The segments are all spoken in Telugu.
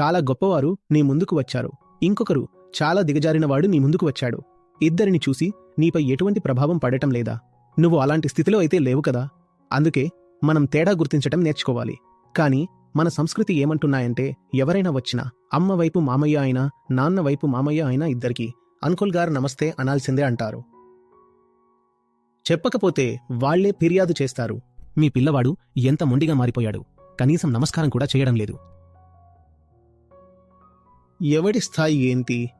చాలా గొప్పవారు నీ ముందుకు వచ్చారు. ఇంకొకరు చాలా దిగజారినవాడు నీ ముందుకు వచ్చాడు. ఇద్దరిని చూసి నీపై ఎటువంటి ప్రభావం పడటం లేదా? నువ్వు అలాంటి స్థితిలో అయితే లేవు కదా? అందుకే మనం తేడా గుర్తించటం నేర్చుకోవాలి. కానీ మన సంస్కృతి ఏమంటున్నాయంటే ఎవరైనా వచ్చినా అమ్మ వైపు మామయ్య అయినా నాన్న వైపు మామయ్య అయినా ఇద్దరికీ అంకుల్ గారు నమస్తే అనాల్సిందే అంటారు. చెప్పకపోతే వాళ్ళే ఫిర్యాదు చేస్తారు. మీ పిల్లవాడు ఎంత మొండిగా మారిపోయాడు. కనీసం నమస్కారం కూడా చేయడం లేదు. ఎవడి స్థాయి ఏంటి?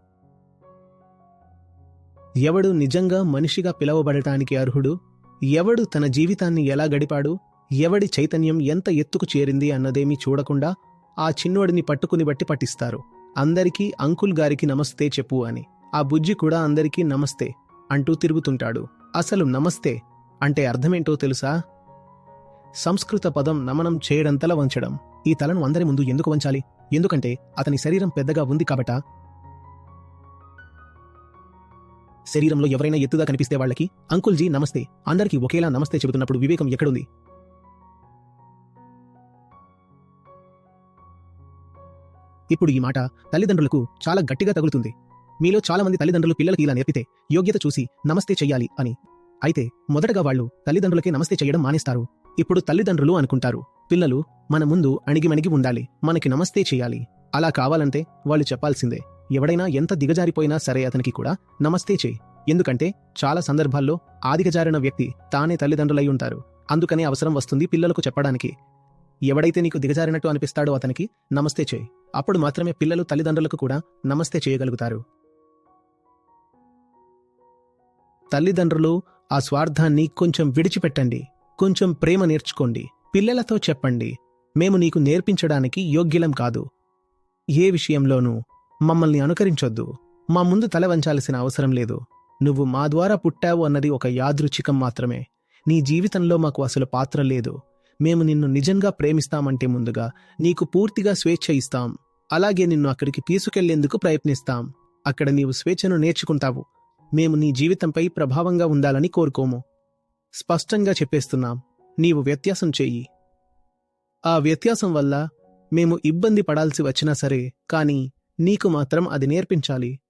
ఎవడు నిజంగా మనిషిగా పిలవబడటానికి అర్హుడు? ఎవడు తన జీవితాన్ని ఎలా గడిపాడు? ఎవడి చైతన్యం ఎంత ఎత్తుకు చేరింది అన్నదేమీ చూడకుండా ఆ చిన్నోడిని పట్టుకుని బట్టి పట్టిస్తారు అందరికీ అంకుల్ గారికి నమస్తే చెప్పు అని. ఆ బుజ్జి కూడా అందరికీ నమస్తే అంటూ తిరుగుతుంటాడు. అసలు నమస్తే అంటే అర్థమేంటో తెలుసా? సంస్కృత పదం నమనం చేయడంతల వంచడం. ఈ తలను అందరి ముందు ఎందుకు వంచాలి? ఎందుకంటే అతని శరీరం పెద్దగా ఉంది కాబట. శరీరంలో ఎవరైనా ఎత్తుగా కనిపిస్తే వాళ్ళకి అంకుల్ జీ నమస్తే అందరికీ ఒకేలా నమస్తే చెబుతున్నప్పుడు వివేకం ఎక్కడుంది? ఇప్పుడు ఈ మాట తల్లిదండ్రులకు చాలా గట్టిగా తగులుతుంది. మీలో చాలా మంది తల్లిదండ్రులు పిల్లలకి ఇలా నేర్పితే యోగ్యత చూసి నమస్తే చెయ్యాలి అని. అయితే మొదటగా వాళ్ళు తల్లిదండ్రులకే నమస్తే చేయడం మానేస్తారు. ఇప్పుడు తల్లిదండ్రులు అనుకుంటారు. పిల్లలు మన ముందు అణిగిమణిగి ఉండాలి మనకి నమస్తే చేయాలి. అలా కావాలంటే వాళ్ళు చెప్పాల్సిందే. ఎవడైనా ఎంత దిగజారిపోయినా సరే అతనికి కూడా నమస్తే చేయి. ఎందుకంటే చాలా సందర్భాల్లో ఆదిగజారిన వ్యక్తి తానే తల్లిదండ్రులై ఉంటారు. అందుకనే అవసరం వస్తుంది పిల్లలకు చెప్పడానికి. ఎవడైతే నీకు దిగజారినట్టు అనిపిస్తాడో అతనికి నమస్తే చేయి. అప్పుడు మాత్రమే పిల్లలు తల్లిదండ్రులకు కూడా నమస్తే చేయగలుగుతారు. తల్లిదండ్రులు ఆ స్వార్థాన్ని కొంచెం విడిచిపెట్టండి. కొంచెం ప్రేమ నేర్చుకోండి. పిల్లలతో చెప్పండి. మేము నీకు నేర్పించడానికి యోగ్యులం కాదు. ఏ విషయంలోనూ మమ్మల్ని అనుకరించొద్దు. మా ముందు తల వంచాల్సిన అవసరం లేదు. నువ్వు మా ద్వారా పుట్టావు అన్నది ఒక యాదృచ్ఛికం మాత్రమే. నీ జీవితంలో మాకు అసలు పాత్ర లేదు. మేము నిన్ను నిజంగా ప్రేమిస్తామంటే ముందుగా నీకు పూర్తిగా స్వేచ్ఛ ఇస్తాం. అలాగే నిన్ను అక్కడికి తీసుకెళ్ళేందుకు ప్రయత్నిస్తాం. అక్కడ నీవు స్వేచ్ఛను నేర్చుకుంటావు. మేము నీ జీవితంపై ప్రభావంగా ఉండాలని కోరుకోము. స్పష్టంగా చెప్పేస్తున్నాం. నీవు వ్యత్యాసం చెయ్యి ఆ వ్యత్యాసం వల్ల మేము ఇబ్బంది పడాల్సి వచ్చినా సరే కానీ నీకు మాత్రం అది నేర్పించాలి.